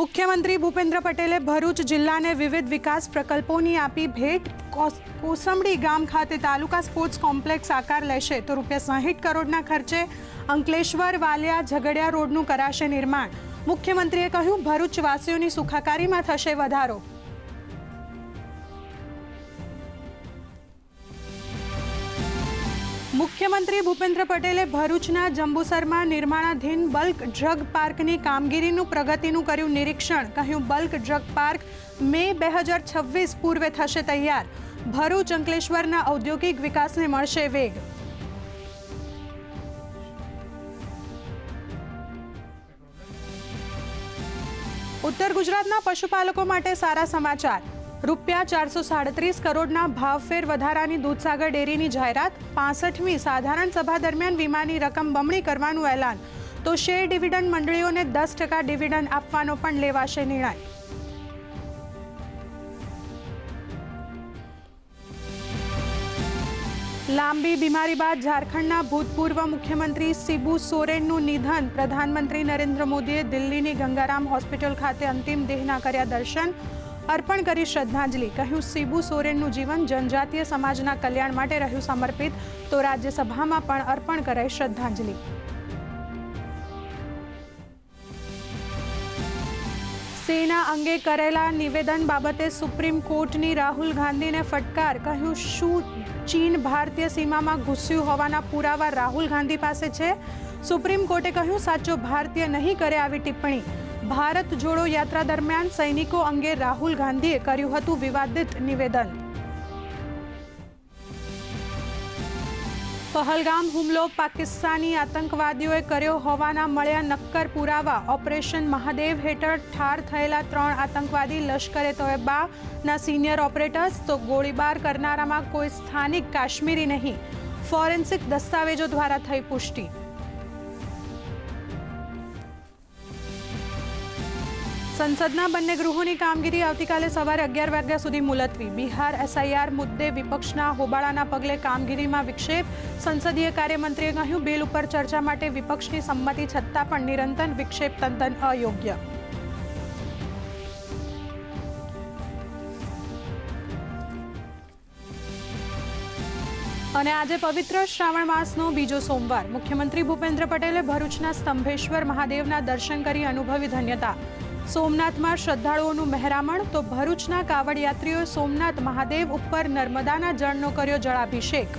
મુખ્યમંત્રી ભૂપેન્દ્ર પટેલે ભરૂચ જિલ્લાને વિવિધ વિકાસ પ્રકલ્પોની આપી ભેટ કોસ- કોસંબડી ગામ ખાતે તાલુકા સ્પોર્ટ્સ કોમ્પ્લેક્સ આકાર લેશે. તો રૂપિયા સાહીઠ કરોડના ખર્ચે અંકલેશ્વર વાલિયા ઝઘડિયા રોડનું કરાશે નિર્માણ. મુખ્યમંત્રીએ કહ્યું, ભરૂચવાસીઓની સુખાકારીમાં થશે વધારો. મુખ્યમંત્રી ભૂપેન્દ્ર પટેલે ભરૂચના જંબુસરમાં નિર્માણાધીન બલ્ક ડ્રગ પાર્કની કામગીરીનું પ્રગતિનું કર્યું નિરીક્ષણ. કહ્યું, બલ્ક ડ્રગ પાર્ક મે બે હજાર છવ્વીસ પૂર્વે થશે તૈયાર. ભરૂચ, અંકલેશ્વરના ઔદ્યોગિક વિકાસને મળશે વેગ. ઉત્તર ગુજરાતના પશુપાલકો માટે સારા સમાચાર. રૂપિયા ચારસો સાડત્રીસ કરોડના ભાવફેર વધારાની દૂધસાગર ડેરીની જાહેરાત. પાસઠમી સાધારણ સભા દરમિયાન વીમાની રકમ બમણી કરવાનું એલાન. તો શેર ડિવિડન્ડ મંડળીઓને દસ ટકા ડિવિડન્ડ આપવાનો પણ લેવાશે નિર્ણય. લાંબી બીમારી બાદ ઝારખંડના ભૂતપૂર્વ મુખ્યમંત્રી શિબુ સોરેનનું નિધન. પ્રધાનમંત્રી નરેન્દ્ર મોદીએ દિલ્હીની ગંગારામ હોસ્પિટલ ખાતે અંતિમ દેહના કર્યા દર્શન. અર્પણ કરી શ્રદ્ધાંજલિ. કહ્યું, શિબુ સોરેનનું જીવન જનજાતીય સમાજના કલ્યાણ માટે રહ્યું સમર્પિત. તો રાજ્યસભામાં પણ અર્પણ કરાઈ શ્રદ્ધાંજલિ. સેના અંગે કરેલા નિવેદન બાબતે સુપ્રીમ કોર્ટની રાહુલ ગાંધીને ફટકાર. કહ્યું, શું ચીન ભારતીય સીમામાં ઘૂસ્યું હોવાના પુરાવા રાહુલ ગાંધી પાસે છે? સુપ્રીમ કોર્ટે કહ્યું, સાચો ભારતીય નહીં કરે આવી ટિપ્પણી. ભારત જોડો યાત્રા દરમિયાન સૈનિકો અંગે રાહુલ ગાંધીએ કર્યું હતું વિવાદિત નિવેદન. પહલગામ હુમલો પાકિસ્તાની આતંકવાદીઓએ કર્યો હોવાના મળ્યા નક્કર પુરાવા. ઓપરેશન મહાદેવ હેઠળ ઠાર થયેલા ત્રણ આતંકવાદી લશ્કરે તોયબાના સિનિયર ઓપરેટર્સ, તો ગોળીબાર કરનારામાં કોઈ સ્થાનિક કાશ્મીરી નહીં. ફોરેન્સિક દસ્તાવેજો દ્વારા થઈ પુષ્ટિ. સંસદના બંને ગૃહોની કામગીરી આવતીકાલે સવારે અગિયાર વાગ્યા સુધી મુલતવી. બિહાર એસઆઈઆર મુદ્દે વિપક્ષના હોબાળાના પગલે કામગીરીમાં વિક્ષેપ. સંસદીય કાર્યમંત્રીએ કહ્યું, બિલ ઉપર ચર્ચા માટે વિપક્ષની સંમતિ છતાં પણ નિરંતર વિક્ષેપ તદ્દન અયોગ્ય. અને આજે પવિત્ર શ્રાવણ માસનો બીજો સોમવાર. મુખ્યમંત્રી ભૂપેન્દ્ર પટેલે ભરૂચના સ્તંભેશ્વર મહાદેવના દર્શન કરી અનુભવી ધન્યતા. સોમનાથમાં શ્રદ્ધાળુઓનું મહેરામણ તો ભરૂચના કાવડયાત્રીઓએ સોમનાથ મહાદેવ ઉપર નર્મદાના જળનો કર્યો જળાભિષેક.